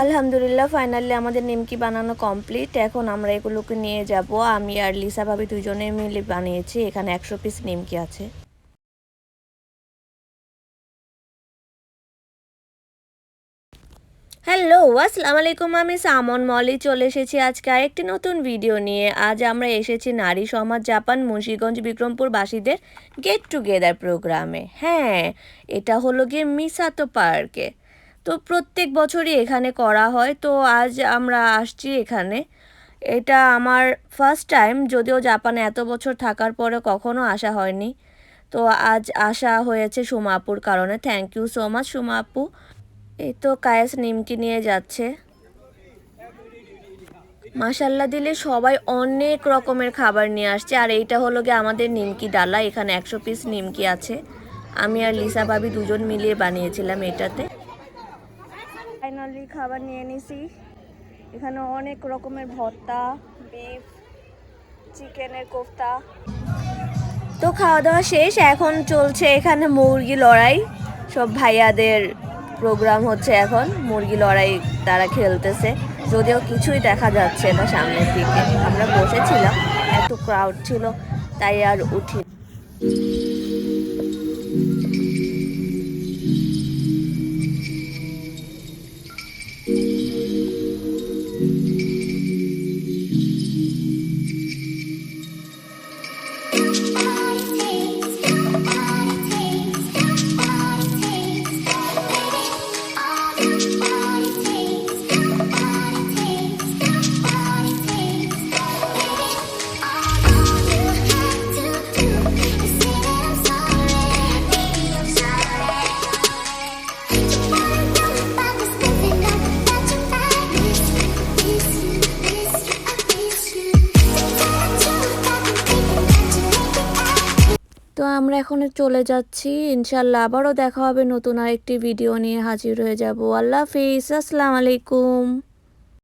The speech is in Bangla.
আলহামদুলিল্লাহ ফাইনালি আমাদের নিমকি বানানো কমপ্লিট এখন আমরা এগুলোকে নিয়ে যাব। আমি আর লিসা ভাবি দুজনে মিলে বানিয়েছি। এখানে একশো পিস নিমকি আছে। হ্যালো আসসালামু আলাইকুম আমি সামন মলি চলে এসেছি আজকে আরেকটি নতুন ভিডিও নিয়ে। আজ আমরা এসেছি নারী সমাজ, জাপান, মুন্সিগঞ্জ, বিক্রমপুর বাসীদের গেট টুগেদার প্রোগ্রামে হ্যাঁ এটা হলো গিয়ে মিসাতো পার্কে তো প্রত্যেক বছরই এখানে করা হয়। তো আজ আমরা আসছি এখানে। এটা আমার ফার্স্ট টাইম যদিও জাপানে এত বছর থাকার পরে কখনো আসা হয়নি। তো আজ আসা হয়েছে সুমাপুর কারণে। থ্যাংক ইউ সো মাচ সুমাপু। এই তো কায়েস নিমকি নিয়ে যাচ্ছে। মাসাল্লা দিলে সবাই অনেক রকমের খাবার নিয়ে আসছে। আর এইটা হলো গিয়ে আমাদের নিমকি ডালা। এখানে একশো পিস নিমকি আছে। আমি আর লিসা ভাবি দুজন মিলিয়ে বানিয়েছিলাম এটাতে। ফাইনালি খাবার নিয়ে নিছি। এখানে অনেক রকমের ভর্তা, বিফ, চিকেনের কোফতা। তো খাওয়া দাওয়া শেষ, এখন চলছে এখানে মুরগি লড়াই। সব ভাইয়াদের প্রোগ্রাম হচ্ছে এখন, মুরগি লড়াই তারা খেলতেছে। যদিও কিছুই দেখা যাচ্ছে না সামনের দিকে। আমরা বসেছিলাম, এত ক্রাউড ছিল, তাই আর উঠি তো আমরা এখন চলে যাচ্ছি। ইনশাল্লাহ আবারও দেখা হবে নতুন আরেকটি ভিডিও নিয়ে হাজির হয়ে যাব। আল্লাহ হাফিজ, আসসালামু আলাইকুম।